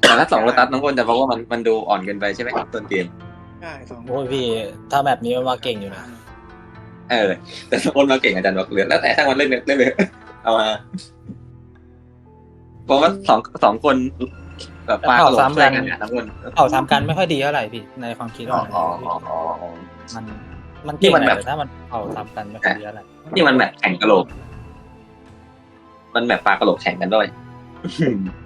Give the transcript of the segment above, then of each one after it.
แต่ถ้าสองโลตัสน้องคนจะบอกว่ามันมันดูอ่อนเกินไปใช่ไหมต้นเกมใช่สองโอ้ยพี่ ถ้าแบบนี้มันมาเก่งอยู่นะเออ แต่น้องคนมาเก่งอาจารย์บอกเหลือแล้วแต่ช่างมันเล่นเลยเล่นเลยเอามาเพราะว่าสองสองคนแบบปลากระโหลกแรกกันเนี่ยน้องคนเขาทำกันไม่ค่อยดีเท่าไหร่พี่ในความคิดอ๋อเราอ๋ออ๋ออ๋ออ๋อมันมันเก่งนี่มันแหแบละบแต่ถ้ามันเขาทำกันไม่ค่อยดีเท่าไหร่นี่มันแบบแข่งกระโหลก มันแบบปลากระโหลกแข่งกันด้วยไอ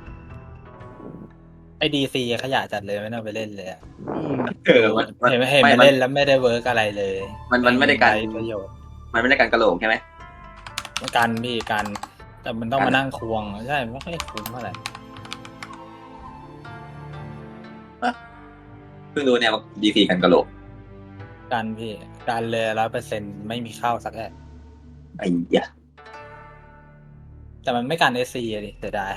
ดีซีขยะจัดเลยไม่ต้องไปเล่นเลยอะอืมเออมันมันเห็นไหมเห็นไม่มันมันเล่นแล้วไม่ได้เวิร์กอะไรเลยมันมันไม่ได้การรประโยชน์มันไม่ได้การกระโหลกใช่ไหมมันการพี่การแต่มันต้องการมานั่งควงใช่ไม่ค่อยคุ้มเท่าไหร่เพิ่งรู้เนี่ยว่าดีซีกันกระโหลกการพี่การเลยร้อยเปอร์เซ็นไม่มีเข้าสักแอะไอ้ยะแต่มันไม่การเอซีดิเสียดาย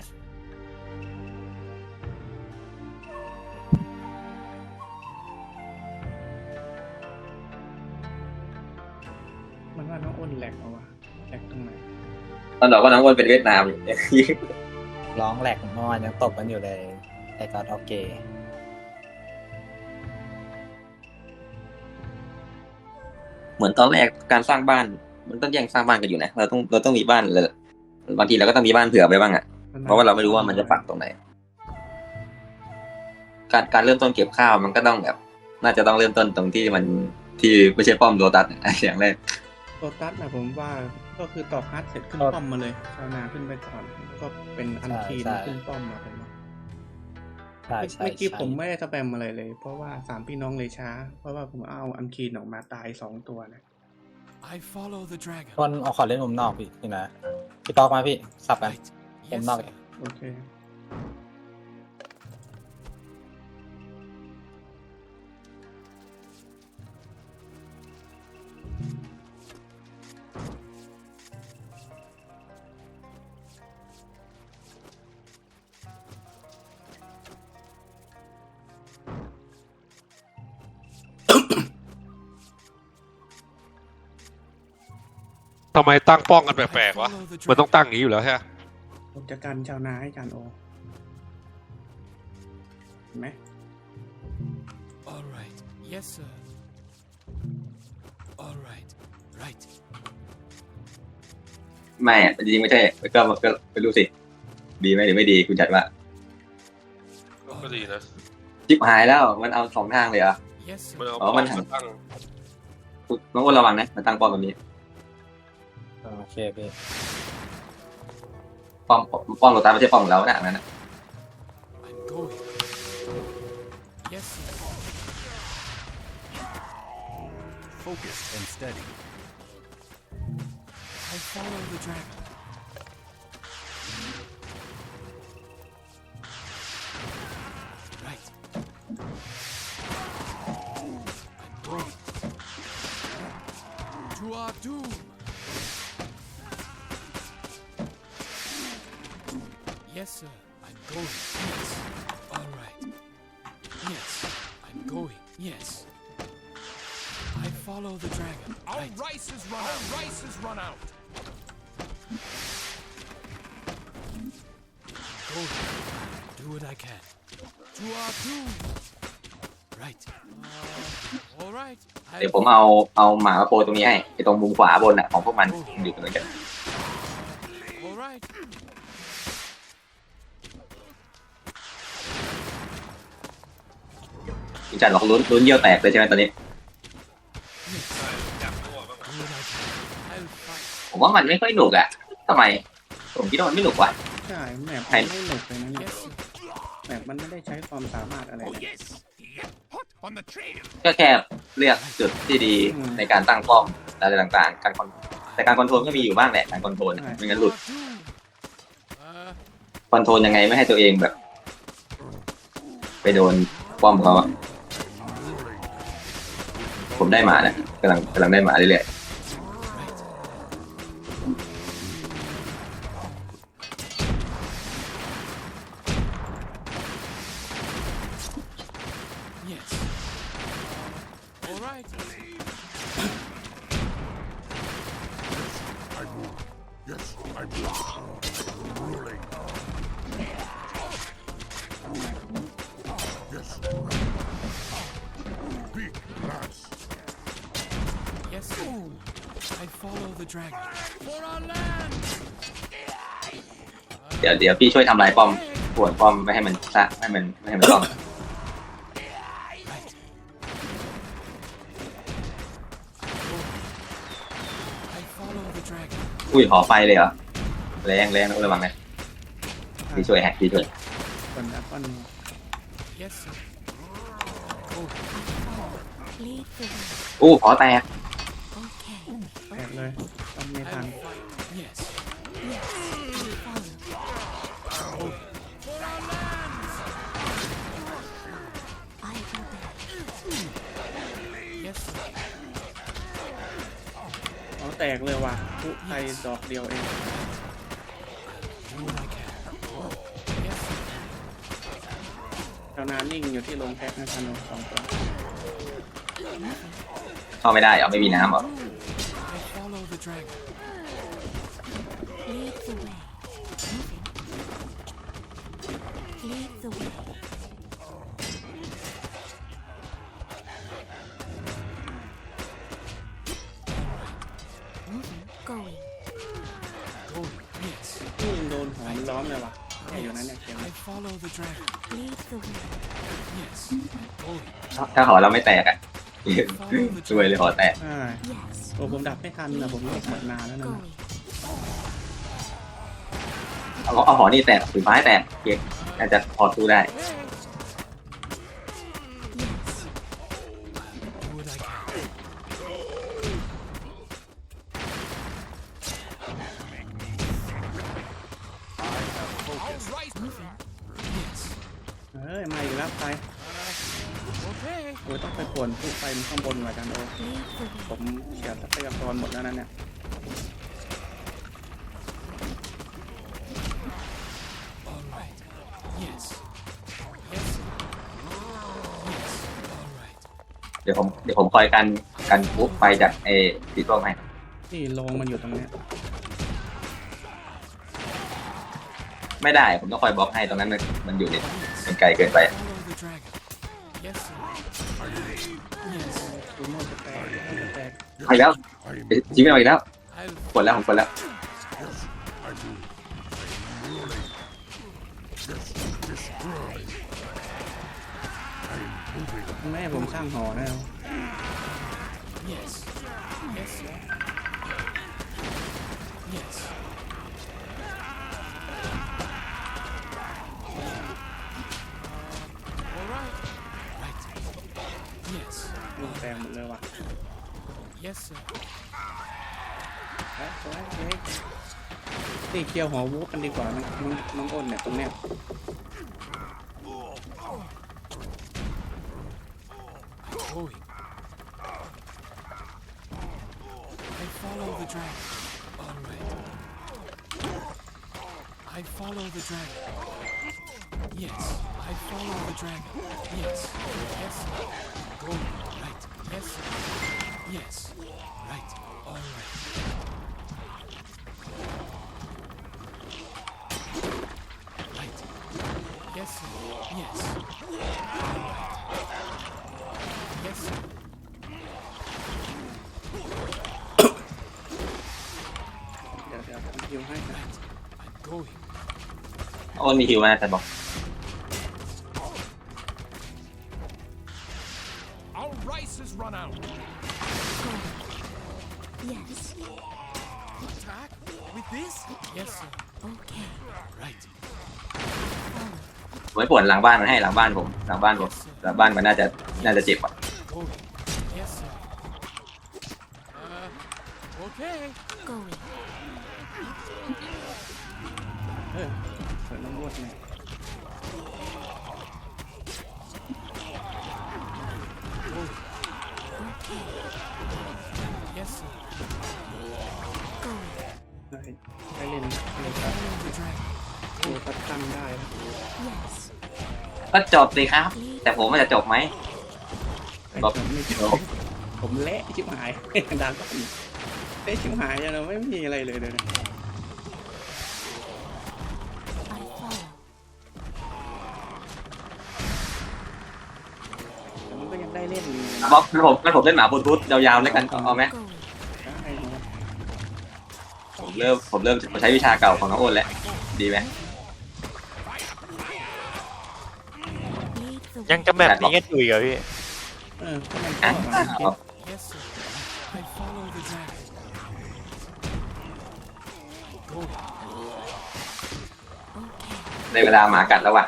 แหลกเอาวะแหลกตรงไหนตอนเราก็น้องวนเป็นเวียดนามอยู่ร้องแหลกเมื่อวานยังตบกันอยู่เลยไอตอนออกเกย์เหมือนตอนแรกการสร้างบ้าน มันต้องแย่งสร้างบ้านกันอยู่นะเราต้องเราต้องมีบ้านเลยบางทีเราก็ต้องมีบ้านเผื่อไปบ้างอะเพราะว่าเราไม่รู้ว่ามันจะฝักตรงไหน การการเริ่มต้นเก็บข้าวมันก็ต้องแบบ น่าจะต้องเริ่มต้นตรงที่มันที่ไม่ใช่ป้อมโลตัสอะอย่างแรก โลตัสนะผมว่าก็คือตอกฮัทเสร็จขึ้นป้อมมาเลย ชาวนาขึ้นไปก่อน ก็เป็นอันคีนขึ้นป้อมมาเลยเนาะใช่ใช่เมื่อกี้ใช่ผมไม่ได้สแปมอะไรเลย เพราะว่าสามพี่น้องเลยช้า เพราะว่าผมเอาอันคีนออกมาตายสองตัวนะ I follow the dragon. คนเอาขอเล่นมุมนอกพี่พี่นะพี่ตอกมาพี่สับกัน Right. มุม Yes, นอก sir. โอเค ทำไมตั้งป้องกันแปลก I ๆวะ follow the มันต้อง dragon. ตั้งอย่างนี้อยู่แล้วใช่ไหมผมจะกันชาวนาให้จานโอเห็นไหม All right. Yes, sir. All right. Right. ไม่อะจริงๆไม่ใช่ก็ก็ไม่รู้สิ ดีไหมหรือไม่ดีคุณจัดว่าก็ดีนะ จิบหายแล้วมันเอาสองทางเลยเหรอะ Yes, มัน sir. เอาอ๋อป้อมังนหันมาตั้งน้องอ้วนระวังนะมันตั้งป้อมแบบนี้ โอเคพี่ ป้อมป้อมโลตัสไม่ใช่ป้อมของเรานะอันนั้นนะ I'm going. Yes, sir. Focus and steady. I follow the dragon. Right. I'm going. To our doom. Yes, sir. I'm going. Yes. All right. Yes. I'm going. Yes. I follow the dragon. Our right. rice has run out. rice has run out. Go. Do what I can. To our doom. Right. Uh, all right. I เดี๋ยวผมเอาเอาหมามาโปรยตรงนี้ให้ไอ้ตรงมุมขวาบนอ่ะของพวกมันอยู่ตรงนั้นกัน All right. คุณจัดบอกลุ้นลุ้นเยี่ยวแตกเลยใช่ไหมตอนนี้ Do what I can. I'll fight. ผมว่ามันไม่ค่อยหนุกอะทำไม ผมคิดว่ามันไม่หนุกว่ะใช่แมปใครมันไม่หนุกเลยนะเนี่ย Yes, sir. แมปมันไม่ได้ใช้ความสามารถอะไร Oh เลย yes. Get hot on the trail. ก็แค่เลือกจุดที่ดีอืม ในการตั้งป้อมอะไรต่างๆ การคอนแต่การคอนโทรลก็มีอยู่บ้างแหละ การคอนโทรลไม่งั้นหลุด To our doom. Uh, คอนโทรลยังไงไม่ให้ตัวเองแบบ ไปโดนป้อมเขาอะ ผมได้หมานะกำลังกำลังได้หมาเรื่อย the dragon. For our land! เดี๋ยวเดี๋ยวพี่ช่วยทำลายป้อมปวดป้อมไม่ให้มันซะให้มันไม่ให้มันต้อง I follow the dragon. อุ้ยหอไฟเลยเหรอแรงแรงต้องระวังนะพี่ช่วยฮะพี่ช่วยคนดับก้อน Yes, sir. Lead the way. อู้หอแตก Okay. แตกเลยต้องไม่ทันเอาแตกเลยว่ะทุไทยดอกเดียวเอง Do what I can. Yes, sir. ชาวนานิ่งอยู่ที่โรงแพ็คนะชานุสองตัวเข้าไม่ได้เหรอไม่มีน้ำเหรอ dragon. Lead the way. Moving. Lead the way. Moving. Going. Go. Yes. นี่โดนหอมล้อมเลยว่ะแค่อยู่นั้นเนี่ยเกม I follow the dragon. Lead the way. Yes. Go. ถ้าหอเราไม่แตกอะช่วยเลยหอแตก อ่า Yes. โอ้ผมดับไม่ทันนะผมเลิกหมดนานแล้วนะเอาเอาหอนี่แตกหรือไม้แตกเก็บอาจะพอสู้ได้ ผมเสียทรัพยากรหมดแล้วนั่นเนี่ย All right. Yes. Yes. sir. Yes. All right. เดี๋ยวผมเดี๋ยวผมคอยกันกันปุ๊บไฟจากเอติดร่มให้นี่โรงมันอยู่ตรงเนี้ยไม่ได้ผมต้องคอยบล็อกให้ตรงนั้นมันมันอยู่เนี่ยมันไกลเกินไป เอาอีกแล้วเอ๊ะจิ้มไม่เอาอีกแล้ว I'll กดแล้วผมกดแล้วไม่ให้ผมสร้างหอนะ Yes. Yes, sir. ไปไปไปนี่เคลียร์หอวูฟกันดีกว่าน้องน้องน้องอ้นเนี่ยตรงเนี้ย Going. I follow the dragon. All right. I follow the dragon. Yes, I follow the dragon. Yes, yes, sir. Go right. Yes, sir. Yes, right. All right. Right. Yes, sir. Yes. All right. Yes, sir. เดี๋ยวเดี๋ยวผมคิวให้นะ I'm going. โอ้มีฮิวมาแต่บอก Our rice has run out. Going. Yes. Attack with this? Yes, sir. Okay. Right. Follow. ผมไม่ปวดหลังบ้านมันให้หลังบ้านผมหลังบ้านผมหลังบ้านมันน่าจะน่าจะเจ็บอะ Going. Yes, sir. Uh, okay. Going. เออเปิดน้องนวดเนี่ย ก็จบสิครับ แต่ผมมันจะจบไหมแต่ครับจบ ไม่จบผมเละชิบหายดังก็เละชิบหายเลยนะไม่มีอะไรเลยเลยนะ I follow. แต่มันก็ยังได้เล่นอยู่บล็อกงั้นผมงั้นผมเล่นหมาบลูทูธยาวๆแล้วกันเอาไหม Going. ได้นะเริ่มผมเริ่มใช้วิชาเก่าของน้องอ้นแล้วดีไหม Lead the ยังจะแบบนี้กันอยู่อีกเหรอพี่เออก็มันอะชอบอะคิด Yes, sir. I follow the dragon. ในเวลาหมากัดแล้วว่ะ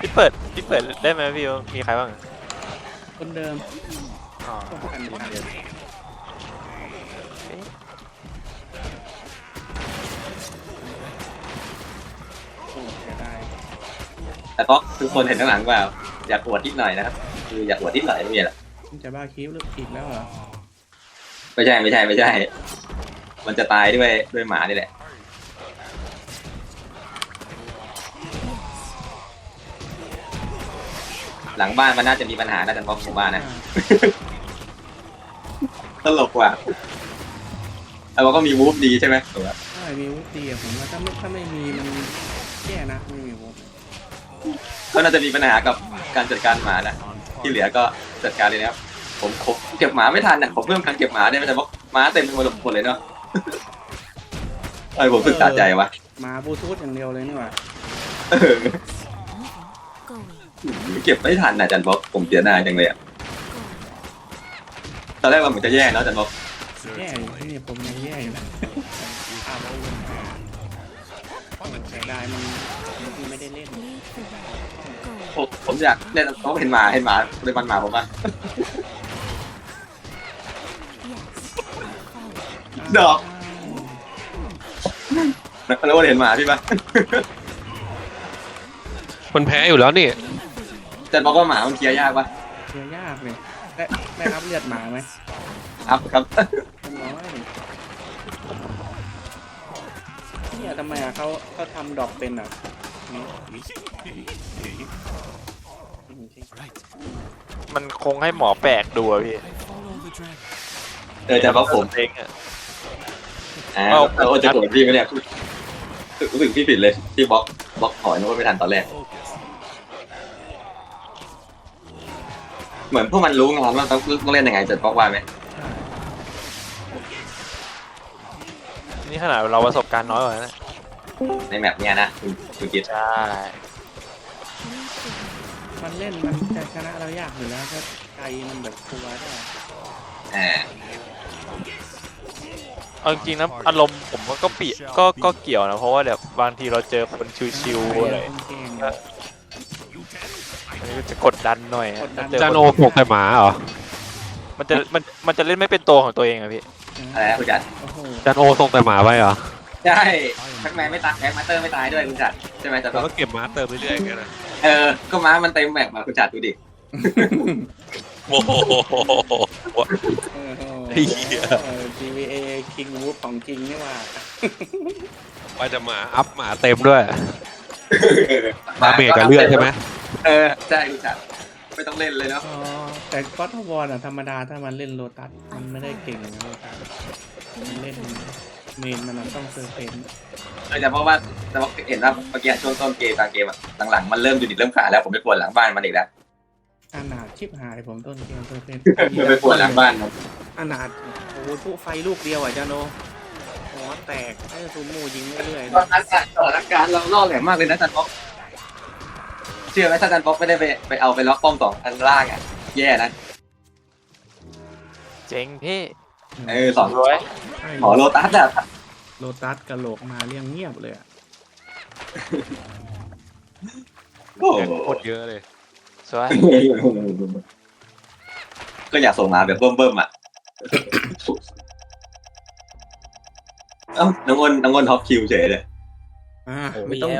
พี่เปิดพี่เปิดได้ไหมพี่ว่ามีใครบ้างอะคนเดิมอ๋อก็กันคนเดิมโอ้เสียดายแต่ก็ทุกคนเห็นข้างหลังเปล่า อยากอวดนิดหน่อยนะครับคืออยากอวดนิดหน่อยไม่มีอะไรมันจะบ้าคิ้วหรืออีกแล้วเหรอไม่ใช่ไม่ใช่ไม่ใช่ มันจะตายด้วยด้วยหมานี่แหละ หลังบ้านมันน่าจะมีปัญหาน่าจะเพราะผมว่านะ ตลกว่ะแล้วเราก็มีวูฟดีใช่ไหมถูกไหม ใช่มีวุฒิอะผมว่าถ้าไม่ถ้าไม่มีมันแย่นะไม่มีวุฒิ ก็น่าจะมีปัญหากับการจัดการหมานะที่เหลือก็จัดการเลยนะครับผมผมเก็บหมาไม่ทันนะผมเพิ่มการเก็บหมาได้ไหมแต่ว่าหมาเต็มไปหมดหมดเลยเนาะไอ้ผมสึกสะใจวะมาบลูทูธอย่างเดียวเลยนี่หว่าเออ going. เก็บไม่ทันนะอาจันบอกผมเสียดายจังเลยอะ Going. ตอนแรกว่าเหมือนจะแย่เนาะอาจันบอกแย่ ผมผมอยากเล่นเขาเห็นหมาเห็นหมาเลยมันหมาผมอะ Yes. I follow. ดอกแล้วว่าเห็นหมาพี่ปะมันแพ้อยู่แล้วนี่อาจันบอกว่าหมามันเคลียร์ยากปะเสียยากเลยได้ได้รับเลือดหมาไหมครับครับเป็นน้อยเนี่ยทำไมอะเขาเขาทำดอกเป็นอะนี่อื มจริง Right. มันคงให้หมอแปลกดูอะพี่ I follow the dragon. เอออาจันบอกผมเองอะอ่าเราจะโกรธพี่ไหมเนี่ยรู้สึกพี่ผิดเลยที่บล็อกบล็อกถอยนึกว่าไม่ทันตอนแรก เหมือนพวกมันรู้งานว่าต้องต้องเล่นยังไงจะบล็อกว่าไหมนี่ขนาดเราประสบการณ์น้อยกว่านะ ในแมปเนี้ยนะคุณคุณกิตใช่มันเล่นมันจะชนะเรายากอยู่แล้วก็ใจมันแบบกลัวได้อ่าเอาจริงๆนะอารมณ์ผมว่าก็เปีก็ก็เกี่ยวนะเพราะว่าแบบบางทีเราเจอคนชิวๆอะไรเก่งอันนี้ก็จะกดดันหน่อยอะกดดันเจอจานคนโอปกแต่หมาเหรอมันจะมันมันจะเล่นไม่เป็นตัวของตัวเองอะพี่ อะไรนะคุณจัดโอ้โห จานโอส่งแต่หมาไว้เหรอ ใช่แท็กแมนไม่ตายแท็กมาสเตอร์ไม่ตายด้วยคุณจัดใช่ไหมจัดบแล้อวกก็เก็บหมาเติมเรื่อยๆกันนะเออก็ม้ามันเต็มแมปมาคุณจัดดูดิโอ้โหเออเหี้ยเออ GVA King Wood ของจริงนี่หว่าไปแต่หมาอัพหมาเต็มด้วย มาเมจกับเลือดใช่ไหมเออใช่คุณจัดไม่ต้องเล่นเลยเนาะอ๋อแต่ก็ทวอนอะธรรมดาถ้ามันเล่นโลตัสมันไม่ได้เก่งนะโลตัสมันเล่น เมนมันอะต้องเซอร์เฟนเออแต่เพราะว่าแต่ว่าเห็นว่าเมื่อกี้ช่วงต้นเกมกลางเกมอะหลังๆมันเริ่มดูดิเริ่มขาดแล้วผมไปปวดหลังบ้านมันอีกแล้วอนาถชิบหายผมต้นเกมเซอร์เฟนไปปวดหลังบ้านมันอนาถโอ้โหผู้ไฟลูกเดียวอะจาโนหัวแตกไอ้ซูมูยิงเรื่อยๆตอนนั้นอะสถานการณ์เราล่อแหลมมากเลยนะจันป๊อกเชื่อไหมถ้าจันป๊อกไม่ได้ไปไปเอาไปล็อกป้อมสองอันล่างอะแย่นะเจ๋งพี่ เออสองรวยใช่หมอโลตัสอะโลตัสกะโหลกมาเรียงเงียบเลยอะโอ้โหโคตรเยอะเลยสวยก็อยากส่งมาแบบเบิ่มๆอะเอ้าน้องอ้นน้องอ้นท็อปคิวเฉยเลยอ่าโอ้ยไม่ต้อง